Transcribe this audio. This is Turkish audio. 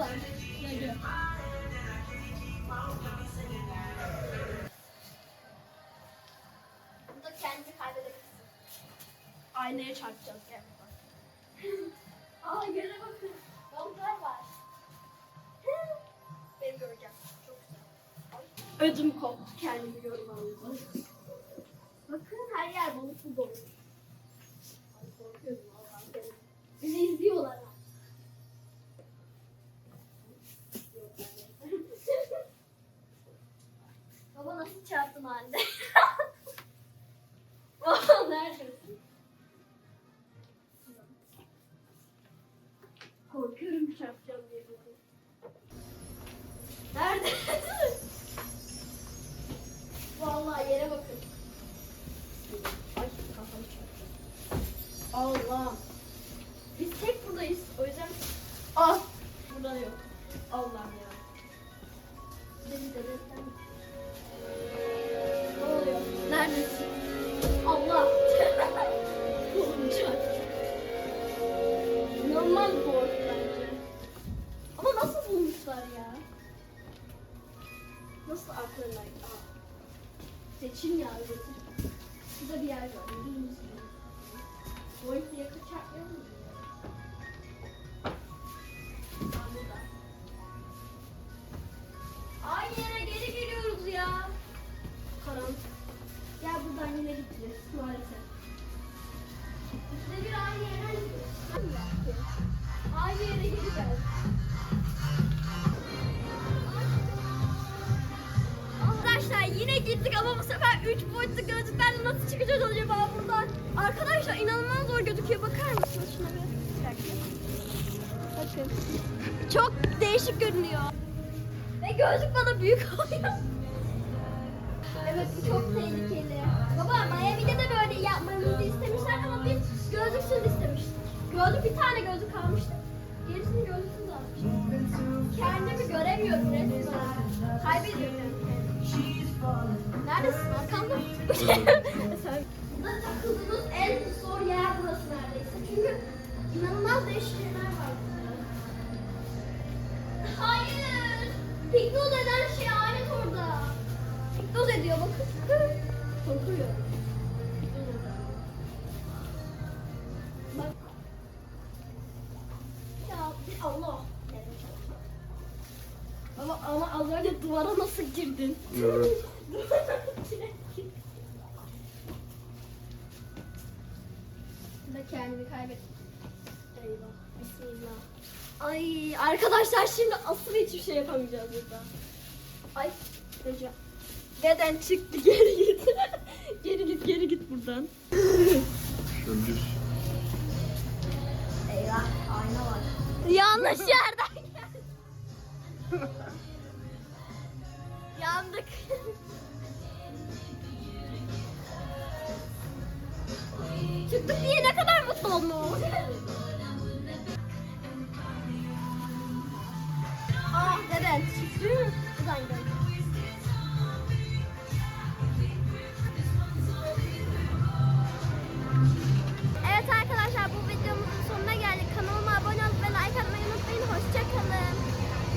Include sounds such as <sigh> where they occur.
var. Gel gel. Burada kendini kaybedebilirsin. Aynaya çarpacağız gel. Aa yere bakın. Balıklar var. Benim göreceğim. Çok güzel. Ödüm koptu kendimi görmem. Bakın her yer balıklı dolu. Nerede? Vallahi yere bakın. Ay kafam çarptı. Allah. Biz tek buradayız. O yüzden Ah. Burada yok. Allah'ım Seçim ya öyle. Şurada bir yer var. Biliyor musun? Boyut diye gittik ama bu sefer 3 boyutlu gözlüklerle nasıl çıkacağız acaba buradan? Arkadaşlar inanılmaz zor gözüküyor. Bakar mısınız şuna bir? Bakın. Çok değişik görünüyor. Ve gözlük bana büyük oluyor. Evet bu çok tehlikeli. Baba Miami'de de böyle yapmamızı istemişler ama biz gözlüksüz istemiştik. Gözlük bir tane gözlük kalmıştı. Gerisini gözlüksüz almıştık. Kendimi göremiyorum resmen. Neredesin? Arkamda takıldığımız en zor yer burası neredeyse. Çünkü inanılmaz değişik şeyler var. Hayır. Hipnoz eden şey alet orada. Hipnoz ediyor bakın. Korkuyor. Bak. Ya Allah. Ama, ama az önce duvara nasıl girdin? Evet. Burada kendimi kaybettim. Eyvah. Bismillah. Ay arkadaşlar şimdi asıl hiçbir şey yapamayacağız burada. Ay Recep. Neden çıktı <laughs> geri git. geri git geri git buradan. Şöyle düz. Eyvah ayna var. Yanlış yerden geldik. <laughs> Yandık. Çıktık diye ne kadar mutlu oldum. Ah neden? Çıktı. Buradan gidelim.